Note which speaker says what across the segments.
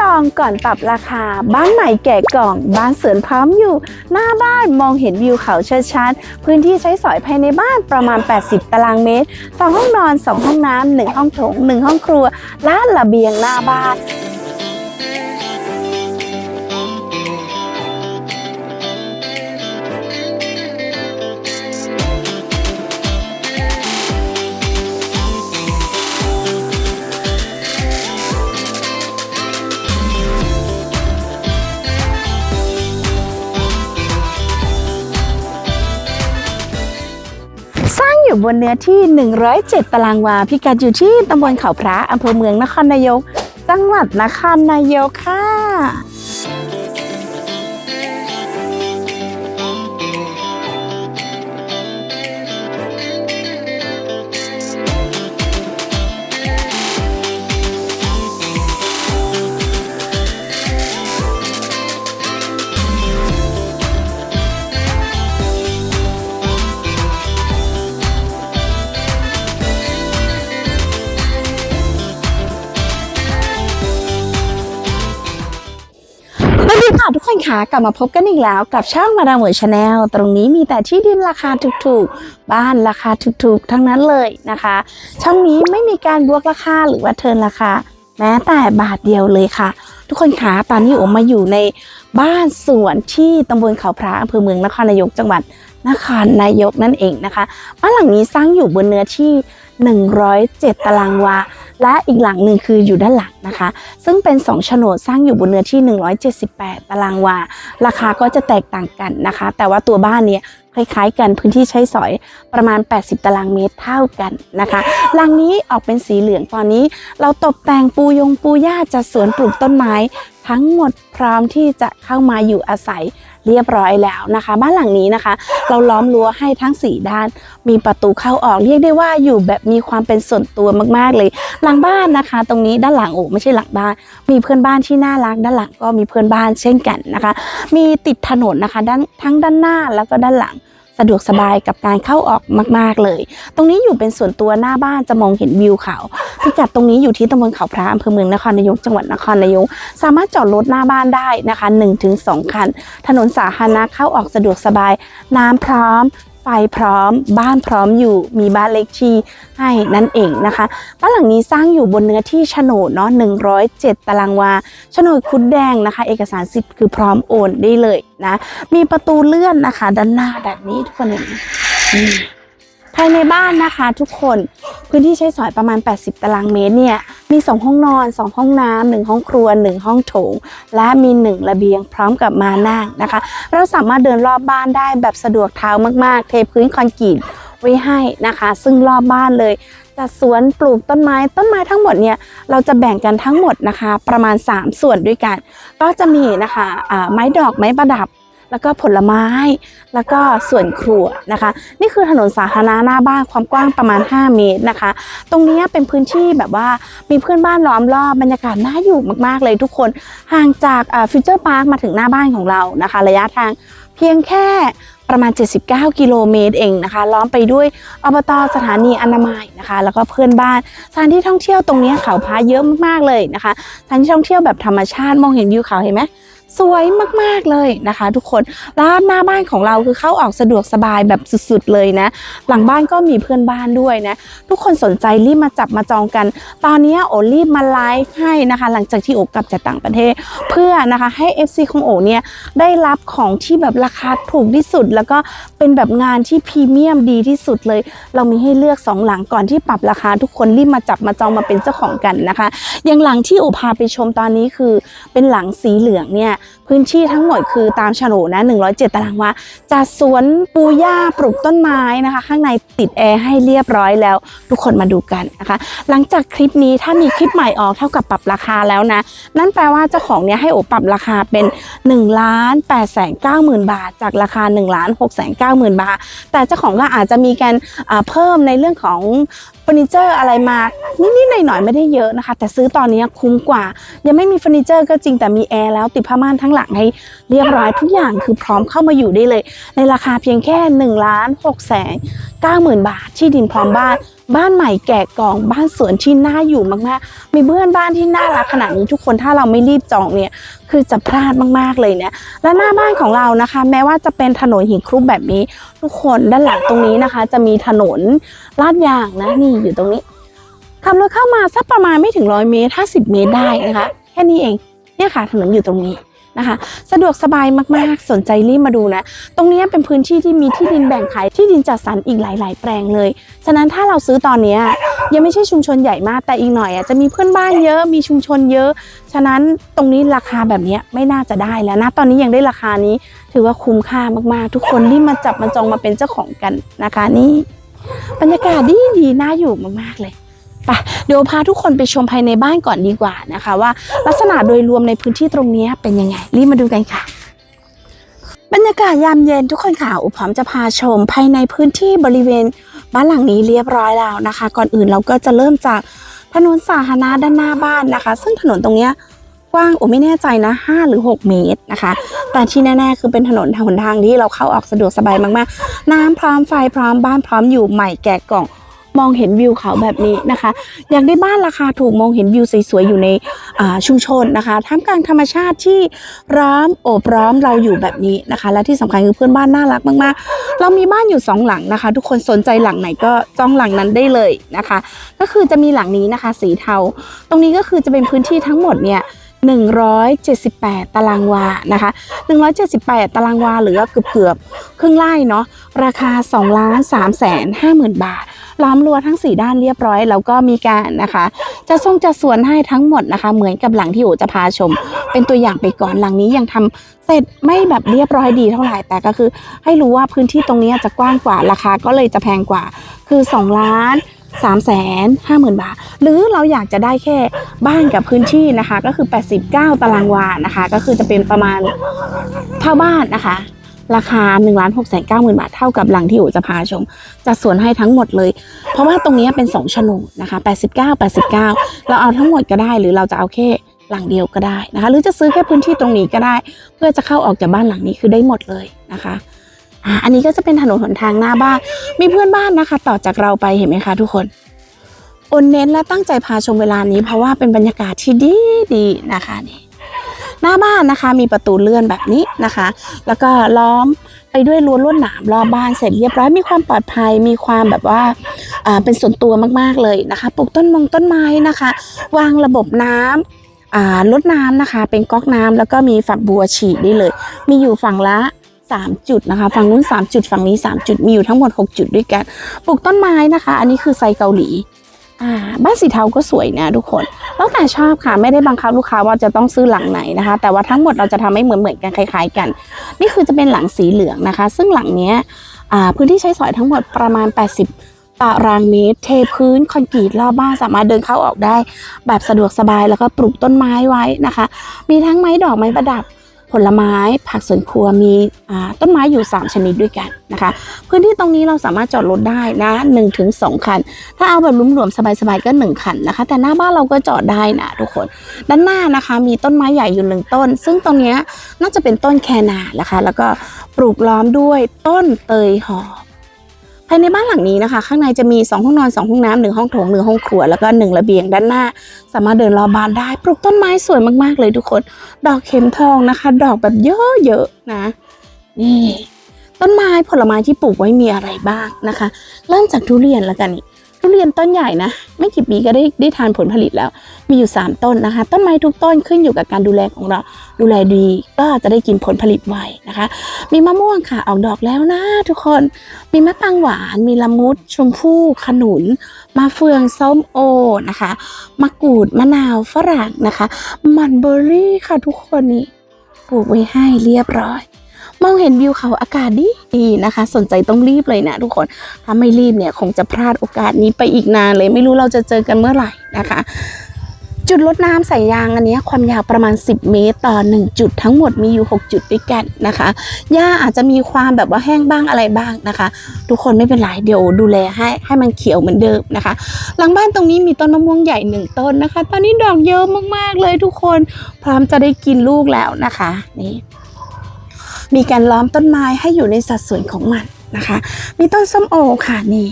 Speaker 1: จองก่อนปรับราคา บ้านใหม่แก่กล่อง บ้านเสรินพร้อมอยู่ หน้าบ้านมองเห็นวิวเขาชัดๆ พื้นที่ใช้สอยภายในบ้านประมาณ 80 ตารางเมตร 2 ห้องนอน 2 ห้องน้ำ1ห้องโถง 1 ห้องครัวและระเบียงหน้าบ้าน บนเนื้อที่ 107 ตารางวา พิกัดอยู่ที่ตำบลเขาพระอำเภอเมืองนครนายก จังหวัดนครนายกค่ะ ค่ะทุกคนคะกลับมาพบกันอีกแล้วกับช่องมาดามหมวยชาแนลตรงนี้มีแต่ที่ดินราคาถูกๆ บ้านราคาถูกๆ ทั้งนั้นเลยนะคะ ช่องนี้ไม่มีการบวกราคาหรือว่าเทินราคา แม้แต่บาทเดียวเลยค่ะ ทุกคนคะตอนนี้โอมมาอยู่ในบ้านสวนที่ตำบลเขาพระอำเภอเมืองนครนายกจังหวัดนครนายกนั่นเองนะคะบ้านหลังนี้สร้างอยู่บนเนื้อที่ 107 ตารางวา และอีกหลังหนึ่งคืออยู่ด้านหลังนะคะ ซึ่งเป็น 2 โฉนดสร้างอยู่บนเนื้อที่ 178 ตารางวา ราคาก็จะแตกต่างกันนะคะ แต่ว่าตัวบ้านเนี่ยคล้ายๆ กันพื้นที่ใช้สอยประมาณ 80 ตารางเมตรเท่ากันนะคะหลังนี้ออกเป็นสีเหลืองตอนนี้ เราตกแต่งปูยงปูหญ้าจัดสวนปลูกต้นไม้ ทั้งหมดพร้อมที่จะเข้ามาอยู่อาศัย เรียบร้อยแล้วนะคะ บ้านหลังนี้นะคะ เราล้อมรั้วให้ทั้ง 4 ด้าน มีประตูเข้าออกเรียกได้ว่าอยู่แบบมีความเป็นส่วนตัวมากๆเลย หลังบ้านนะคะ ตรงนี้ด้านหลังโอ้ไม่ใช่หลังบ้าน มีเพื่อนบ้านที่น่ารัก ด้านหลังก็มีเพื่อนบ้านเช่นกันนะคะ มีติดถนนนะคะด้านทั้งด้านหน้าแล้วก็ด้านหลัง สะดวกสบายกับการเข้าออกมาก ๆเลย ตรงนี้อยู่เป็นส่วนตัวหน้าบ้านจะมองเห็นวิวเขาพิกัดตรงนี้อยู่ที่ตำบลเขาพระอำเภอเมืองนครนายกจังหวัดนครนายก สามารถจอดรถหน้าบ้านได้นะคะ 1-2 คัน ถนนสาธารณะเข้าออกสะดวกสบาย น้ำพร้อม ไฟพร้อม บ้านพร้อมอยู่ มีบ้านเล็กที่ให้นั่นเองนะคะ บ้านหลังนี้สร้างอยู่บนเนื้อที่โฉนดเนาะ107 ตารางวาโฉนดคุดแดงนะคะ เอกสารสิทธิ์คือพร้อมโอนได้เลยนะ มีประตูเลื่อนนะคะ ด้านหน้าแบบนี้ทุกคนเห็น ภายในบ้านนะคะ ทุกคนพื้นที่ใช้สอยประมาณ 80 ตารางเมตรเนี่ยมี 2 ห้องนอน 2 ห้องน้ำหนึ่งห้องครัว 1 ห้องโถง และมี 1 ระเบียงพร้อมกับมานั่งนะคะ เราสามารถเดินรอบบ้านได้แบบสะดวกเท้ามาก ๆ เทพื้นคอนกรีตไว้ให้นะคะ ซึ่งรอบบ้านเลยจัดสวนปลูกต้นไม้ต้นไม้ทั้งหมดเนี่ยเราจะแบ่งกันทั้งหมดนะคะ ประมาณ 3 ส่วนด้วยกัน ก็จะมีนะคะอ่าไม้ดอกไม้ประดับ แล้วก็ผลไม้ แล้วก็ส่วนครัวนะคะ นี่คือถนนสาธารณะหน้าบ้านความกว้างประมาณ 5 เมตรนะคะ ตรงนี้เป็นพื้นที่แบบว่ามีเพื่อนบ้านล้อมรอบบรรยากาศน่าอยู่มากๆเลยทุกคนห่างจากฟิวเจอร์พาร์คมาถึงหน้าบ้านของเรานะคะ ระยะทางเพียงแค่ประมาณ 79 กิโลเมตรเองนะคะ ล้อมไปด้วยอบตสถานีอนามัยนะคะ แล้วก็เพื่อนบ้านสถานที่ท่องเที่ยวตรงนี้เขาพาเยอะมากๆเลยนะคะสถานที่ท่องเที่ยวแบบธรรมชาติมองเห็นวิวเขาเห็นไหม สวยมากๆเลยนะคะ ทุกคนแล้วหน้าบ้านของเราคือเข้าออกสะดวกสบายแบบสุดๆเลยนะ หลังบ้านก็มีเพื่อนบ้านด้วยนะ ทุกคนสนใจรีบมาจับมาจองกัน ตอนนี้โอรีบมาไลฟ์ให้นะคะ หลังจากที่โอกลับจากต่างประเทศ เพื่อนะคะให้ FC ของโอเนี่ยได้รับของที่แบบราคาถูกที่สุด แล้วก็เป็นแบบงานที่พรีเมียมดีที่สุดเลย เรามีให้เลือก 2 หลังก่อนที่ปรับราคาทุกคนรีบมาจับมาจองมาเป็นเจ้าของกันนะคะอย่างหลังที่โอพาไปชมตอนนี้คือเป็นหลังสีเหลืองเนี่ยพื้นที่ทั้งหมดคือตามโฉนดนะ107 ตารางวาจัดสวนปูหญ้าปลูกต้นไม้นะคะ ข้างในติดแอร์ให้เรียบร้อยแล้ว ทุกคนมาดูกันนะคะ หลังจากคลิปนี้ถ้ามีคลิปใหม่ออกเท่ากับปรับราคาแล้วนะ นั่นแปลว่าเจ้าของเนี่ยให้โอปรับราคาเป็น1ล้าน8แสน9หมื่นบาท จากราคา1ล้าน6แสน9หมื่นบาท แต่เจ้าของก็อาจจะมีการเพิ่มในเรื่องของ อร์นิเจอร์อะไรมานิดๆหน่อยๆไม่ได้เยอะนะคะ แต่ซื้อตอนนี้คุ้มกว่า ยังไม่มีเฟอร์นิเจอร์ก็จริงแต่มีแอร์แล้วติดผ้าม่านทั้งหลังให้เรียบร้อยทุกอย่างคือพร้อมเข้ามาอยู่ได้เลย ในราคาเพียงแค่1ล้านหกแสน 90,000 บาท ที่ดินพร้อมบ้าน บ้านใหม่แกะกล่อง บ้านสวนที่น่าอยู่มากๆ มีเพื่อนบ้านที่น่ารักขนาดนี้ทุกคนถ้าเราไม่รีบจองเนี่ย คือจะพลาดมากๆเลยเนี่ยและหน้าบ้านของเรานะคะ แม้ว่าจะเป็นถนนหินคลุกแบบนี้ ทุกคนด้านหลังตรงนี้นะคะ จะมีถนนลาดยางนะนี่อยู่ตรงนี้ขับรถเข้ามาสักประมาณไม่ถึงร้อยเมตร50เมตรได้นะคะ แค่นี้เอง เนี่ยค่ะถนนอยู่ตรงนี้ นะคะ สะดวกสบายมากๆ สนใจรีบมาดูนะ ตรงนี้เป็นพื้นที่ที่มีที่ดินแบ่งขายที่ดินจัดสรรอีกหลาย ๆ แปลงเลย ฉะนั้นถ้าเราซื้อตอนนี้ยังไม่ใช่ชุมชนใหญ่มากแต่อีกหน่อยอะจะมีเพื่อนบ้านเยอะมีชุมชนเยอะ ฉะนั้นตรงนี้ราคาแบบนี้ไม่น่าจะได้แล้วนะ ตอนนี้ยังได้ราคานี้ ถือว่าคุ้มค่ามากๆ ทุกคนรีบมาจับมาจองมาเป็นเจ้าของกันนะคะนี่บรรยากาศดีดีๆน่าอยู่มากๆเลย ไปเดี๋ยวพาทุกคนไปชมภายในบ้านก่อนดีกว่านะคะ ว่าลักษณะโดยรวมในพื้นที่ตรงนี้เป็นยังไงรีบมาดูกันค่ะบรรยากาศยามเย็นทุกคนค่ะ อุปพร้อมจะพาชมภายในพื้นที่บริเวณบ้านหลังนี้เรียบร้อยแล้วนะคะ ก่อนอื่นเราก็จะเริ่มจากถนนสาธารณะด้านหน้าบ้านนะคะ ซึ่งถนนตรงนี้กว้างโอ้ไม่แน่ใจนะ 5 หรือ 6 เมตรนะคะ แต่ที่แน่ๆคือเป็นถนนทางหนทางที่เราเข้าออกสะดวกสบายมากๆ น้ำพร้อมไฟพร้อมบ้านพร้อมอยู่ใหม่แกะกล่อง มองเห็นวิวเขาแบบนี้นะคะ อยากได้บ้านราคาถูกมองเห็นวิวสวยๆอยู่ในชุมชนนะคะท่ามกลางธรรมชาติที่ร้อมโอบร้อมเราอยู่แบบนี้นะคะ และที่สำคัญคือเพื่อนบ้านน่ารักมากๆ เรามีบ้านอยู่สองหลังนะคะ ทุกคนสนใจหลังไหนก็จองหลังนั้นได้เลยนะคะ ก็คือจะมีหลังนี้นะคะ สีเทา ตรงนี้ก็คือจะเป็นพื้นที่ทั้งหมดเนี่ย178 ตารางวา นะคะ 178 ตารางวา หรือว่าเกือบเกือบๆครึ่งไร่เนาะ ราคา2ล้าน3แสน5หมื่นบาท ล้อมรั้วทั้ง 4 ด้านเรียบร้อย แล้วก็มีการนะคะ จะทรงจะสวนให้ทั้งหมดนะคะ เหมือนกับหลังที่โอจะพาชม เป็นตัวอย่างไปก่อนหลังนี้ยังทำเสร็จไม่แบบเรียบร้อยดีเท่าไหร่แต่ก็คือ ให้รู้ว่าพื้นที่ตรงนี้จะกว้างกว่าราคาก็เลยจะแพงกว่า คือ2ล้าน3แสนห้าหมื่นบาท หรือเราอยากจะได้แค่บ้านกับพื้นที่นะคะ ก็คือ 89 ตารางวานะคะ ก็คือจะเป็นประมาณเท่าบ้านนะคะ ราคา1นึ่งล้านหกแสนเก้าหมื่นบาทเท่ากับหลังที่โอจะพาชมจะสวนให้ทั้งหมดเลย เพราะว่าตรงนี้เป็น2โฉนดนะคะ 89 89 เราเอาทั้งหมดก็ได้หรือเราจะเอาแค่หลังเดียวก็ได้นะคะ หรือจะซื้อแค่พื้นที่ตรงนี้ก็ได้ เพื่อจะเข้าออกจากบ้านหลังนี้คือได้หมดเลยนะคะอันนี้ก็จะเป็นถนนหนทางหน้าบ้าน มีเพื่อนบ้านนะคะ ต่อจากเราไปเห็นไหมคะทุกคนอนเน้นและตั้งใจพาชมเวลานี้เพราะว่าเป็นบรรยากาศที่ดีดีนะคะนี่ หน้าบ้านนะคะ มีประตูเลื่อนแบบนี้นะคะ แล้วก็ล้อมไปด้วยรั้วลวดหนามรอบบ้านเสร็จเรียบร้อยมีความปลอดภัยมีความแบบว่าเป็นส่วนตัวมากๆเลยนะคะปลูกต้นมงต้นไม้นะคะ วางระบบน้ำอ่าลดน้ำนะคะ เป็นก๊อกน้ำแล้วก็มีฝักบัวฉีดได้เลย มีอยู่ฝั่งละ3จุดนะคะฝั่งนู้น3จุดฝั่งนี้ 3 จุดมีอยู่ทั้งหมด 6 จุดด้วยกันปลูกต้นไม้นะคะ อันนี้คือไซเกาหลี อ่าบ้านสีเทาก็สวยนะทุกคนแล้วแต่ชอบค่ะไม่ได้บังคับลูกค้าว่าจะต้องซื้อหลังไหนนะคะ แต่ว่าทั้งหมดเราจะทำให้เหมือนเหมือนๆกันคล้าย ๆ กัน นี่คือจะเป็นหลังสีเหลืองนะคะ ซึ่งหลังเนี้ยพื้นที่ใช้สอยทั้งหมดประมาณ 80 ตารางเมตร เทพื้นคอนกรีตรอบบ้านสามารถเดินเข้าออกได้ แบบสะดวกสบายแล้วก็ปลูกต้นไม้ไว้นะคะ มีทั้งไม้ดอกไม้ประดับ ผลไม้ผักสวนครัวมีต้นไม้อยู่ 3 ชนิดด้วยกันนะคะ พื้นที่ตรงนี้เราสามารถจอดรถได้นะ1ถึง2คัน ถ้าเอาแบบรวมๆสบายๆก็1คันนะคะ แต่หน้าบ้านเราก็จอดได้นะทุกคน ด้านหน้านะคะมีต้นไม้ใหญ่อยู่หนึ่งต้น ซึ่งตรงนี้น่าจะเป็นต้นแคนานะคะ แล้วก็ปลูกล้อมด้วยต้นเตยหอม ภายในบ้านหลังนี้นะคะ ข้างในจะมี 2 ห้องนอน 2 ห้องน้ำหนึ่งห้องโถงหนึ่งห้องครัว แล้วก็หนึ่งระเบียงด้านหน้า สามารถเดินรอบบานได้ ปลูกต้นไม้สวยมากๆเลยทุกคน ดอกเข็มทองนะคะ ดอกแบบเยอะๆนะ นี่ ต้นไม้ผลไม้ที่ปลูกไว้มีอะไรบ้างนะคะ เริ่มจากทุเรียนแล้วกันนี่ ทุเรียนต้นใหญ่นะ ไม่กี่ปีก็ได้ได้ทานผลผลิตแล้ว มีอยู่ 3 ต้นนะคะ ต้นไม้ทุกต้นขึ้นอยู่กับการดูแลของเรา ดูแลดีก็จะได้กินผลผลิตไวนะคะ มีมะม่วงค่ะออกดอกแล้วนะทุกคน มีมะปางหวาน มีละมุด ชมพู่ขนุน มะเฟืองส้มโอนะคะ มะกรูด มะนาว ฝรั่งนะคะ มันเบอร์รี่ค่ะทุกคนนี่ปลูกไว้ให้เรียบร้อย มองเห็นวิวเขาอากาศดีดีนะคะ สนใจต้องรีบเลยนะทุกคน ถ้าไม่รีบเนี่ยคงจะพลาดโอกาสนี้ไปอีกนานเลย ไม่รู้เราจะเจอกันเมื่อไหร่นะคะ จุดลดน้ำใส่ยางอันนี้ความยาวประมาณ 10 เมตรต่อ 1 จุดทั้งหมดมีอยู่ 6 จุดด้วยกันนะคะ หญ้าอาจจะมีความแบบว่าแห้งบ้างอะไรบ้างนะคะ ทุกคนไม่เป็นไรเดี๋ยวดูแลให้ให้มันเขียวเหมือนเดิมนะคะ หลังบ้านตรงนี้มีต้นมะม่วงใหญ่หนึ่งต้นนะคะ ตอนนี้ดอกเยอะมากๆเลยทุกคน พร้อมจะได้กินลูกแล้วนะคะนี่ มีการล้อมต้นไม้ให้อยู่ในสัดส่วนของมันนะคะ มีต้นส้มโอค่ะนี่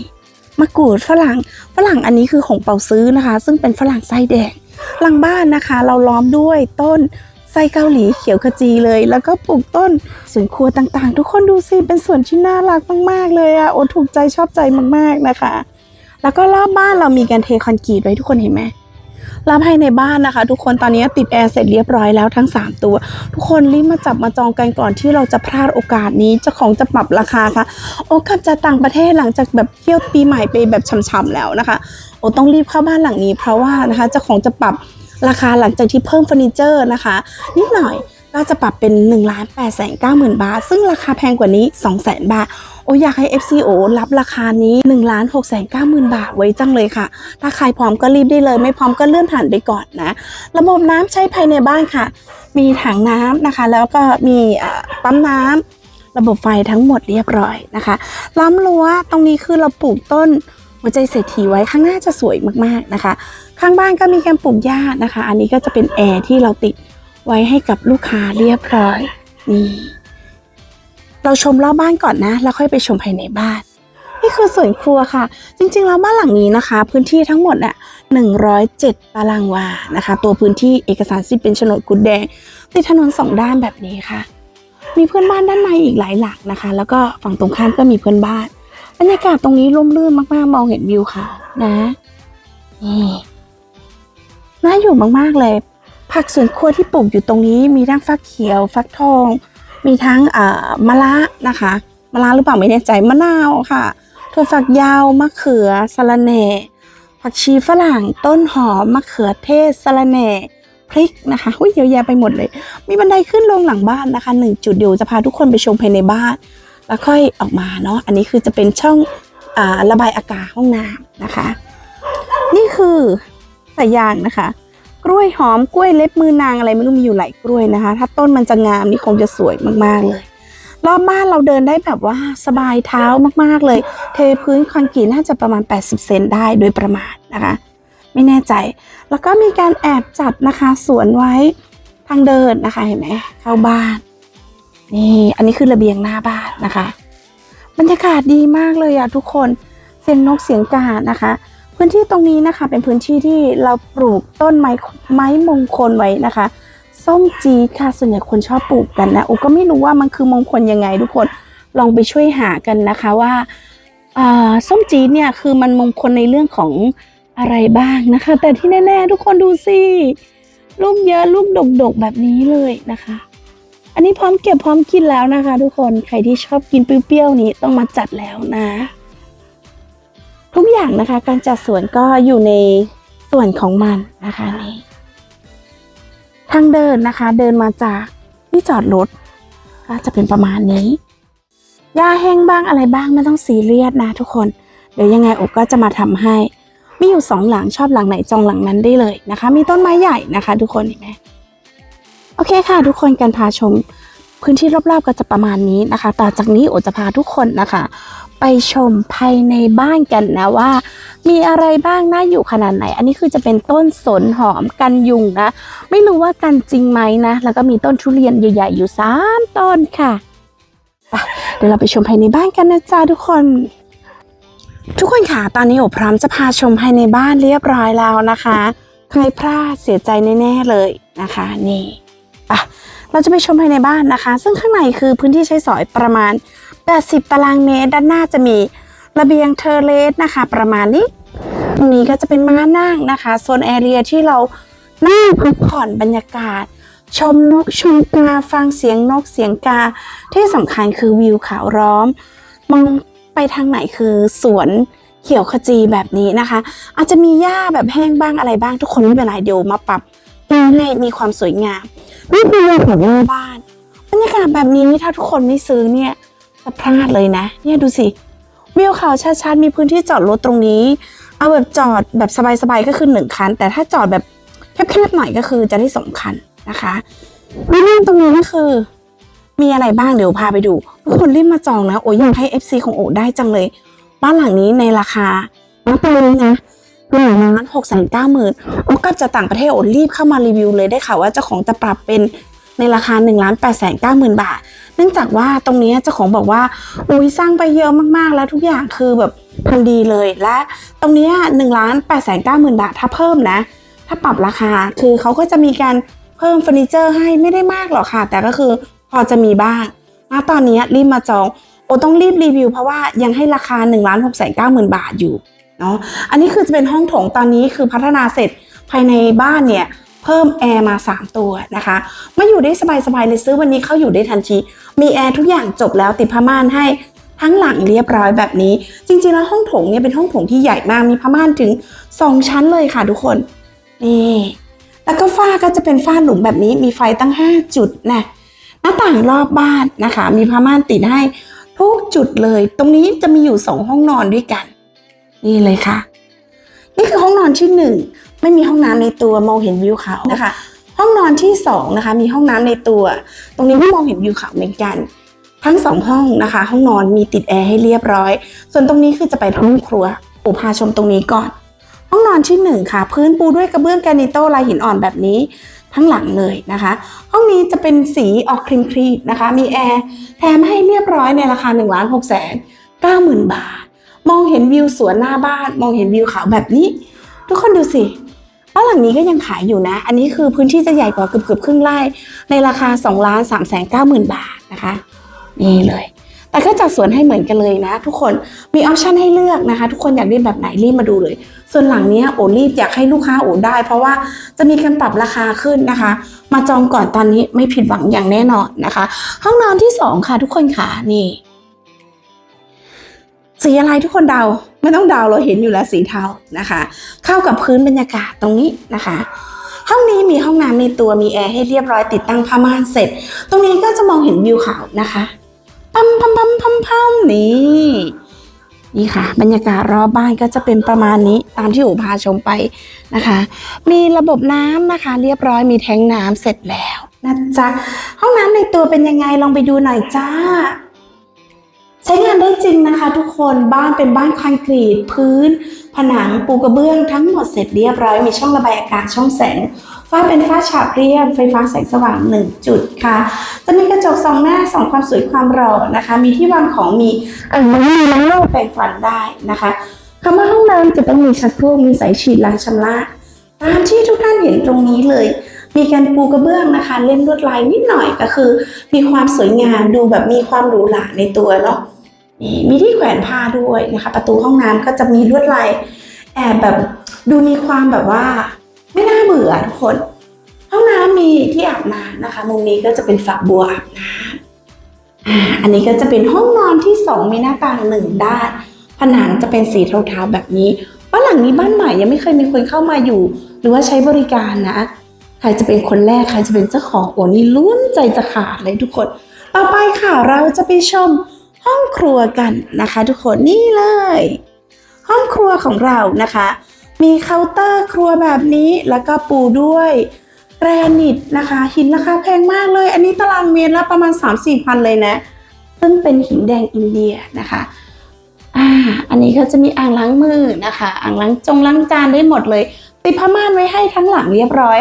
Speaker 1: มะกรูดฝรั่งฝรั่งอันนี้คือของเป่าซื้อนะคะ ซึ่งเป็นฝรั่งไส้แดงหลังบ้านนะคะ เราล้อมด้วยต้นไส้เกาหลีเขียวขจีเลย แล้วก็ปลูกต้นสวนครัวต่างๆ ทุกคนดูสิเป็นสวนที่น่ารักมาก ๆ เลยอะโอ้ถูกใจชอบใจมากๆนะคะ แล้วก็รอบบ้านเรามีการเทคอนกรีตไว้ทุกคนเห็นไหม รับให้ในบ้านนะคะ ทุกคนตอนนี้ติดแอร์เสร็จเรียบร้อยแล้วทั้ง 3 ตัว ทุกคนรีบมาจับมาจองกันก่อนที่เราจะพลาดโอกาสนี้เจ้าของจะปรับราคาค่ะ โอกลับจะต่างประเทศหลังจากแบบเที่ยวปีใหม่ไปแบบช่ำๆแล้วนะคะโอ้ต้องรีบเข้าบ้านหลังนี้เพราะว่านะคะเจ้าของจะปรับราคาหลังจากที่เพิ่มเฟอร์นิเจอร์นะคะ นิดหน่อย ก็จะปรับเป็น1นึ่งล้านแปดแสนเก้าหมื่นบาท ซึ่งราคาแพงกว่านี้ 2 0 0 0 0 0 บาท โออยากให้ FCO รับราคานี้1นึ่งล้านหกแสนเก้าหมื่นบาทไว้จังเลยค่ะ ถ้าใครพร้อมก็รีบได้เลย ไม่พร้อมก็เลื่อนผ่านไปก่อนนะ ระบบน้ำใช้ภายในบ้านค่ะ มีถังน้ำนะคะ แล้วก็มีปั๊มน้ำระบบไฟทั้งหมดเรียบร้อยนะคะล้อมรั้วตรงนี้คือเราปลูกต้นหัวใจเศรษฐีไว้ข้างหน้าจะสวยมากๆนะคะ ข้างบ้านก็มีการปลูกหญ้านะคะ อันนี้ก็จะเป็นแอร์ที่เราติด ไว้ให้กับลูกค้าเรียบร้อย นี่ เราชมรอบบ้านก่อนนะ แล้วค่อยไปชมภายในบ้าน นี่คือส่วนครัวค่ะ จริงๆแล้วบ้านหลังนี้นะคะ พื้นที่ทั้งหมดน่ะ107 ตารางวานะคะ ตัวพื้นที่เอกสารสิทธิ์เป็นโฉนดกุดแดงติดถนนสองด้านแบบนี้ค่ะ มีเพื่อนบ้านด้านในอีกหลายหลังนะคะ แล้วก็ฝั่งตรงข้ามก็มีเพื่อนบ้าน บรรยากาศตรงนี้ร่มรื่นมากๆ มองเห็นวิวเขานะนี่น่าอยู่มากๆเลย ผักสวนครัวที่ปลูกอยู่ตรงนี้มีทั้งฟักเขียว ฟักทอง มีทั้งมะระนะคะมะระหรือเปล่าไม่แน่ใจมะนาวค่ะถั่วฝักยาวมะเขือสะระแหน่ผักชีฝรั่งต้นหอมมะเขือเทศสะระแหน่พริกนะคะหุ้ยเยอะแยะไปหมดเลย มีบันไดขึ้นลงหลังบ้านนะคะหนึ่งจุดเดียวจะพาทุกคนไปชมภายในบ้าน แล้วค่อยออกมาเนาะอันนี้คือจะเป็นช่องอระบายอากาศห้องน้ำนะคะ นี่คือสายยางนะคะ ล้วยหอมกล้วยเล็บมือนางอะไรไม่รู้มีอยู่หลายกล้วยนะคะ ถ้าต้นมันจะงามนี่คงจะสวยมากๆเลย รอบบ้านเราเดินได้แบบว่าสบายเท้ามากๆเลย เทพื้นคอนกรีตน่าจะประมาณ 80 เซนได้โดยประมาณนะคะ ไม่แน่ใจ แล้วก็มีการแอบจัดนะคะสวนไว้ทางเดินนะคะเห็นไหมเข้าบ้าน นี่อันนี้คือระเบียงหน้าบ้านนะคะ บรรยากาศดีมากเลยอะทุกคนเสียงนกเสียงกานะคะ พื้นที่ตรงนี้นะคะ เป็นพื้นที่ที่เราปลูกต้นไม้ไม้มงคลไว้นะคะส้มจีค่ะส่วนใหญ่คนชอบปลูกกันนะโอก็ไม่รู้ว่ามันคือมงคลยังไงทุกคนลองไปช่วยหากันนะคะว่าส้มจีเนี่ยคือมันมงคลในเรื่องของอะไรบ้างนะคะ แต่ที่แน่ ๆ ทุกคนดูสิลูกเยอะลูกดกๆแบบนี้เลยนะคะ อันนี้พร้อมเก็บพร้อมกินแล้วนะคะ ทุกคนใครที่ชอบกินเปรี้ยวๆนี้ต้องมาจัดแล้วนะ ทุกอย่างนะคะ การจัดสวนก็อยู่ในส่วนของมันนะคะนี่ทางเดินนะคะ เดินมาจากที่จอดรถก็จะเป็นประมาณนี้หญ้าแห้งบ้างอะไรบ้างไม่ต้องซีเรียสนะทุกคน เดี๋ยวยังไงอบก็จะมาทำให้ มีอยู่สองหลังชอบหลังไหนจองหลังนั้นได้เลยนะคะ มีต้นไม้ใหญ่นะคะ ทุกคนเห็นไหมโอเคค่ะ ทุกคนการพาชมพื้นที่รอบๆก็จะประมาณนี้นะคะ ต่อจากนี้โอจะพาทุกคนนะคะ ไปชมภายในบ้านกันนะว่า มีอะไรบ้างน่าอยู่ขนาดไหน อันนี้คือจะเป็นต้นสนหอมกันยุงนะ ไม่รู้ว่ากันจริงไหมนะ แล้วก็มีต้นทุเรียนใหญ่ๆอยู่สามต้นค่ะไปเดี๋ยวเราไปชมภายในบ้านกันนะจ๊ะทุกคนทุกคนค่ะตอนนี้โอพร้อมจะพาชมภายในบ้านเรียบร้อยแล้วนะคะใครพลาดเสียใจแน่ๆเลยนะคะ นี่อะเราจะไปชมภายในบ้านนะคะ ซึ่งข้างในคือพื้นที่ใช้สอยประมาณ 80 ตารางเมตร ด้านหน้าจะมีระเบียงเทอร์เลสนะคะ ประมาณนี้ตรงนี้ก็จะเป็นม้านั่งนะคะโซนแอเรียที่เรานั่งพักผ่อนบรรยากาศ ชมนกชมกาฟังเสียงนกเสียงกา ที่สำคัญคือวิวขาวร้อม มองไปทางไหนคือสวนเขียวขจีแบบนี้นะคะ อาจจะมีหญ้าแบบแห้งบ้างอะไรบ้างทุกคนไม่เป็นไรเดี๋ยวมาปรับให้มีความสวยงามนี่คือวิวของหน้าบ้านบรรยากาศแบบนี้ถ้าทุกคนไม่ซื้อเนี่ย จะพลาดเลยนะ เนี่ยดูสิ วิวเขาชัดๆมีพื้นที่จอดรถตรงนี้ เอาแบบจอดแบบสบายๆก็คือหนึ่งคัน แต่ถ้าจอดแบบแคบๆหน่อยก็คือจะได้สองคันนะคะวิวตรงนี้ก็คือ มีอะไรบ้างเดี๋ยวพาไปดูทุกคนรีบมาจองนะโอ้ยอยากให้ FC ของโอได้จังเลย บ้านหลังนี้ในราคาณตอนนี้นะหนึ่งล้านหกแสนเก้าหมื่นโอ้กลับจากต่างประเทศโอรีบเข้ามารีวิวเลยได้ค่ะว่าเจ้าของจะปรับเป็น ในราคา1นึ่งล้านแปดแสนเก้าหมื่นบาท เนื่องจากว่าตรงนี้เจ้าของบอกว่า อุ้ยสร้างไปเยอะมากๆ แล้วทุกอย่างคือแบบทันดีเลย และตรงนี้หนึ่งล้านแปดแสนเก้าหมื่นบาท ถ้าเพิ่มนะ ถ้าปรับราคา คือเขาก็จะมีการเพิ่มเฟอร์นิเจอร์ให้ไม่ได้มากหรอกค่ะ แต่ก็คือพอจะมีบ้างณตอนนี้รีบมาจอง โอต้องรีบรีวิว เพราะว่ายังให้ราคา1นึ่งล้านหกแสนเก้าหมื่นบาทอยู่เนาะ อันนี้คือจะเป็นห้องโถงตอนนี้คือพัฒนาเสร็จภายในบ้านเนี่ย พิ่มแอร์มา 3 ตัวนะคะมาอยู่ได้สบายๆเลยซื้อวันนี้เข้าอยู่ได้ทันที มีแอร์ทุกอย่างจบแล้วติดผ้าม่านให้ทั้งหลังเรียบร้อยแบบนี้ จริงๆแล้วห้องโถงเนี่ยเป็นห้องโถงที่ใหญ่มากมีผ้าม่านถึง 2 ชั้นเลยค่ะทุกคนนี่แล้วก็ฝ้าก็จะเป็นฝ้าหลุมแบบนี้มีไฟตั้ง 5 จุดนะหน้าต่างรอบบ้านนะคะ มีผ้าม่านติดให้ทุกจุดเลย ตรงนี้จะมีอยู่ 2 ห้องนอนด้วยกัน นี่เลยค่ะ นี่คือห้องนอนที่หนึ่ง ไม่มีห้องน้ำในตัวมองเห็นวิวเขานะคะ ห้องนอนที่สองนะคะมีห้องน้ำในตัว ตรงนี้ก็มองเห็นวิวเขาเหมือนกัน ทั้งสองห้องนะคะ ห้องนอนมีติดแอร์ให้เรียบร้อย ส่วนตรงนี้คือจะไปห้องครัวปูพาชมตรงนี้ก่อน ห้องนอนที่หนึ่งค่ะ พื้นปูด้วยกระเบื้องแกรนิโตลายหินอ่อนแบบนี้ทั้งหลังเลยนะคะ ห้องนี้จะเป็นสีออกครีมครีมๆนะคะ มีแอร์แถมให้เรียบร้อยในราคา1นึ่งล้านหกแสนเก้าหมื่นบาท มองเห็นวิวสวนหน้าบ้าน มองเห็นวิวเขาแบบนี้ ทุกคนดูสิบ้านหลังนี้ก็ยังขายอยู่นะ อันนี้คือพื้นที่จะใหญ่กว่าเกือบเกือบๆครึ่งไร่ ในราคา2ล้าน3แสนเก้าหมื่นบาทนะคะ นี่เลย แต่ก็จัดสวนให้เหมือนกันเลยนะ ทุกคนมีออปชันให้เลือกนะคะ ทุกคนอยากได้แบบไหนรีบมาดูเลย ส่วนหลังนี้โอรีบอยากให้ลูกค้าโอได้ เพราะว่าจะมีการปรับราคาขึ้นนะคะ มาจองก่อนตอนนี้ไม่ผิดหวังอย่างแน่นอนนะคะ ห้องนอนที่สองค่ะทุกคนค่ะนี่ สีอะไรทุกคนเดาไม่ต้องเดาเราเห็นอยู่แล้วสีเทานะคะ เข้ากับพื้นบรรยากาศตรงนี้นะคะ ห้องนี้มีห้องน้ำในตัวมีแอร์ให้เรียบร้อยติดตั้งผ้าม่านเสร็จ ตรงนี้ก็จะมองเห็นวิวเขานะคะพัมพัมพัมพัมพัมนี่นี่ค่ะ บรรยากาศรอบบ้านก็จะเป็นประมาณนี้ตามที่อูพาชมไปนะคะ มีระบบน้ำนะคะ เรียบร้อยมีแทงน้ำเสร็จแล้วนะจ๊ะห้องน้ำในตัวเป็นยังไงลองไปดูหน่อยจ้า ใช้งานได้จริงนะคะทุกคนบ้านเป็นบ้านคอนกรีต พื้น ผนังปูกระเบื้องทั้งหมดเสร็จเรียบร้อย มีช่องระบายอากาศช่องแสงฝ้าเป็นฝ้าฉาบเรียบไฟฟ้าแสงสว่าง 1 จุดค่ะ จะมีกระจกสองหน้าสองความสวยความหล่อนะคะ มีที่วางของมีเอ่อมันมีล้างโลกแปรงฟันได้นะคะคำว่าห้องน้ำจะต้องมีชักโครกมีสายฉีดล้างชำระตามที่ทุกท่านเห็นตรงนี้เลย มีการปูกระเบื้องนะคะ เล่นลวดลายนิดหน่อยก็คือ มีความสวยงามดูแบบมีความหรูหราในตัวเนาะนี่มีที่แขวนผ้าด้วยนะคะ ประตูห้องน้ำก็จะมีลวดลายแอบแบบดูมีความแบบว่า ไม่น่าเบื่อทุกคน ห้องน้ำมีที่อาบน้ำนะคะ มุมนี้ก็จะเป็นฝักบัวอาบน้ำอันนี้ก็จะเป็นห้องนอนที่สองมีหน้าต่างหนึ่งด้าน ผนังจะเป็นสีเทาๆแบบนี้บ้านหลังนี้บ้านใหม่ยังไม่เคยมีคนเข้ามาอยู่ หรือว่าใช้บริการนะ ใครจะเป็นคนแรกใครจะเป็นเจ้าของโอ้นี่ลุ้นใจจะขาดเลยทุกคน ต่อไปค่ะเราจะไปชมห้องครัวกันนะคะ ทุกคนนี่เลย ห้องครัวของเรานะคะ มีเคาน์เตอร์ครัวแบบนี้แล้วก็ปูด้วยแกรนิตนะคะ หินราคาแพงมากเลย อันนี้ตารางเมตรละประมาณ 3-4พันเลยนะซึ่งเป็นหินแดงอินเดียนะคะอ่าอันนี้ก็จะมีอ่างล้างมือนะคะ อ่างล้างจงล้างจานได้หมดเลย ติดผ้าม่านไว้ให้ทั้งหลังเรียบร้อย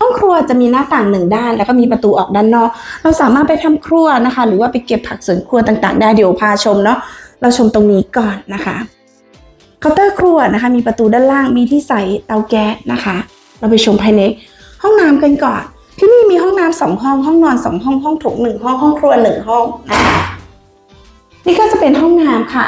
Speaker 1: ห้องครัวจะมีหน้าต่างหนึ่งด้าน แล้วก็มีประตูออกด้านนอก เราสามารถไปทำครัวนะคะ หรือว่าไปเก็บผักสวนครัวต่างๆ ได้เดี๋ยวพาชมเนาะเราชมตรงนี้ก่อนนะคะเคาน์เตอร์ครัวนะคะ มีประตูด้านล่างมีที่ใส่เตาแก๊สนะคะ เราไปชมภายในห้องน้ำกันก่อน ที่นี่มีห้องน้ำสองห้องห้องนอนสองห้องห้องโถงหนึ่งห้องห้องครัวหนึ่งห้องนะคะนี่ก็จะเป็นห้องน้ำค่ะ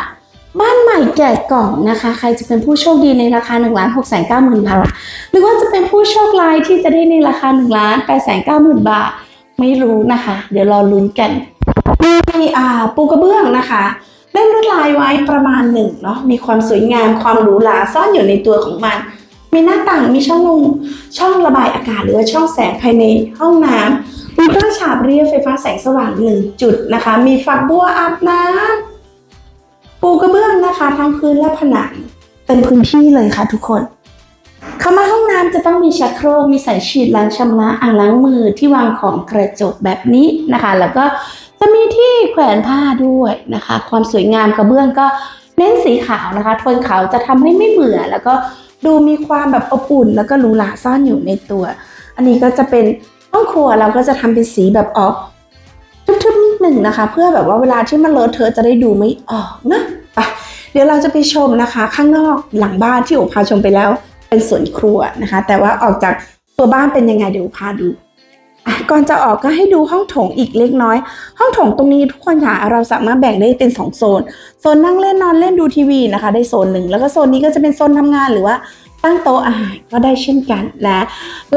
Speaker 1: ใหม่แกะกล่องนะคะ ใครจะเป็นผู้โชคดีในราคา1นึ่งล้านหกแสนเก้าหมื่นบาท หรือว่าจะเป็นผู้โชคร้ายที่จะได้ในราคา1ล้าน8แสนเก้าหมื่นบาท ไม่รู้นะคะ เดี๋ยวรอลุ้นกันมีอ่าปูกระเบื้องนะคะเล่นลวดลายไว้ประมาณหนึ่งเนาะมีความสวยงามความหรูหราซ่อนอยู่ในตัวของมัน มีหน้าต่างมีช่องลงช่องระบายอากาศหรือว่าช่องแสงภายในห้องน้ำมีฝ้าฉาบเรียบไฟฟ้าแสงสว่างหนึ่งจุดนะคะ มีฝักบัวอาบน้ำ ปูกระเบื้องนะคะ ทั้งพื้นและผนังเป็นพื้นที่เลยค่ะทุกคนเข้ามาห้องน้ำจะต้องมีชักโครก มีสายฉีดล้างชำระอ่างล้างมือที่วางของกระจกแบบนี้นะคะ แล้วก็จะมีที่แขวนผ้าด้วยนะคะ ความสวยงามกระเบื้องก็เน้นสีขาวนะคะ โทนขาวจะทำให้ไม่เบื่อ แล้วก็ดูมีความแบบอบอุ่น แล้วก็หรูหราซ่อนอยู่ในตัว อันนี้ก็จะเป็นห้องครัวเราก็จะทำเป็นสีแบบออกทึบๆนิ หนึ่งนะคะ เพื่อแบบว่าเวลาที่มันเลอะเทอะจะได้ดูไม่ออกนะไปเดี๋ยวเราจะไปชมนะคะ ข้างนอกหลังบ้านที่โอพาชมไปแล้ว เป็นสวนครัวนะคะ แต่ว่าออกจากตัวบ้านเป็นยังไงเดี๋ยวพาดูก่อนจะออกก็ให้ดูห้องโถงอีกเล็กน้อย ห้องโถงตรงนี้ทุกคนค่ะเราสามารถแบ่งได้เป็นสองโซน โซนนั่งเล่นนอนเล่นดูทีวีนะคะ ได้โซนหนึ่งแล้วก็โซนนี้ก็จะเป็นโซนทำงานหรือว่าตั้งโต๊ะอาหารก็ได้เช่นกันนะ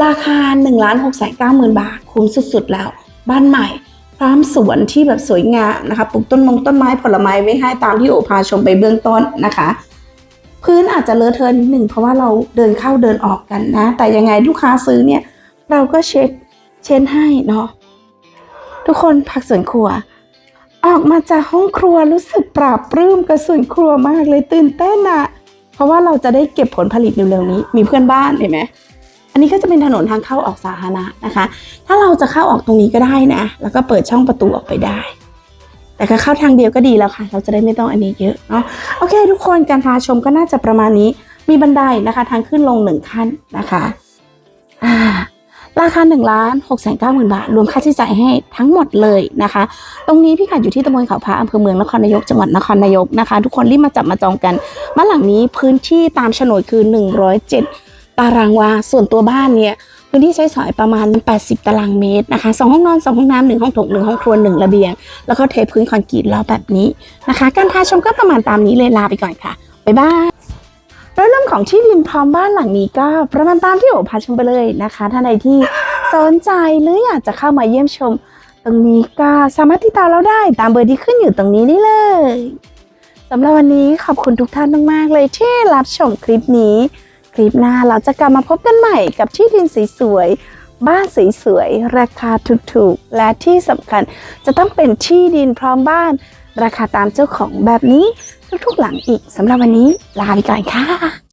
Speaker 1: ราคา1นึ่งล้านหกแสนเก้าหมื่นบาทคุ้มสุดๆแล้ว บ้านใหม่ พร้อมสวนที่แบบสวยงามนะคะปลูกต้นมงต้นไม้ผลไม้ไว้ให้ตามที่โอพาชมไปเบื้องต้นนะคะ พื้นอาจจะเลอะเทอะนิดหนึ่งเพราะว่าเราเดินเข้าเดินออกกันนะ แต่ยังไงลูกค้าซื้อเนี่ย เราก็เช็ดเช็ดให้เนาะทุกคนพักสวนครัว ออกมาจากห้องครัวรู้สึกปราบปลื้มกับสวนครัวมากเลยตื่นเต้นอะเพราะว่าเราจะได้เก็บผลผลิตเร็วๆนี้ มีเพื่อนบ้านเห็นไหม อันนี้ก็จะเป็นถนนทางเข้าออกสาธารณะนะคะ ถ้าเราจะเข้าออกตรงนี้ก็ได้นะ แล้วก็เปิดช่องประตูออกไปได้ แต่ก็เข้าทางเดียวก็ดีแล้วค่ะ เราจะได้ไม่ต้องอันนี้เยอะเนาะ โอเค ทุกคนการพาชมก็น่าจะประมาณนี้ มีบันไดนะคะ ทางขึ้นลงหนึ่งขั้นนะคะอ่าราคา1ล้าน6 9 0 0 0 0บาท รวมค่าใช้จ่ายให้ทั้งหมดเลยนะคะ ตรงนี้พี่กัดอยู่ที่ตำบลเขาพระอำเภอเมืองนครนายกจังหวัดนครนายกนะคะ ทุกคนรีบมาจับมาจองกันบ้านหลังนี้พื้นที่ตามโฉนดคือ 107 ตารางวา ส่วนตัวบ้านเนี่ยพื้นที่ใช้สอยประมาณ 80 ตารางเมตรนะคะสองห้องนอนสองห้องน้ำหนึ่งห้องโถงหนึ่งห้องครัวหนึ่งระเบียง แล้วก็เทพื้นคอนกรีตรอบแบบนี้นะคะ การพาชมก็ประมาณตามนี้เลยลาไปก่อนค่ะ บ๊ายบายแล้วเรื่องของที่ดินพร้อมบ้านหลังนี้ก็ประมาณตามที่โอพาชมไปเลยนะคะท่านใดที่สนใจหรืออยากจะเข้ามาเยี่ยมชม ตรงนี้ก็สามารถติดต่อเราได้ตามเบอร์ที่ขึ้นอยู่ตรงนี้นี่เลยสำหรับวันนี้ขอบคุณทุกท่านมากๆเลยที่รับชมคลิปนี้ คลิปหน้าเราจะกลับมาพบกันใหม่กับที่ดินสวยๆบ้านสวยๆราคาถูกๆ และที่สำคัญจะต้องเป็นที่ดินพร้อมบ้าน ราคาตามเจ้าของแบบนี้ทุกๆหลังอีกสำหรับวันนี้ลาไปก่อนค่ะ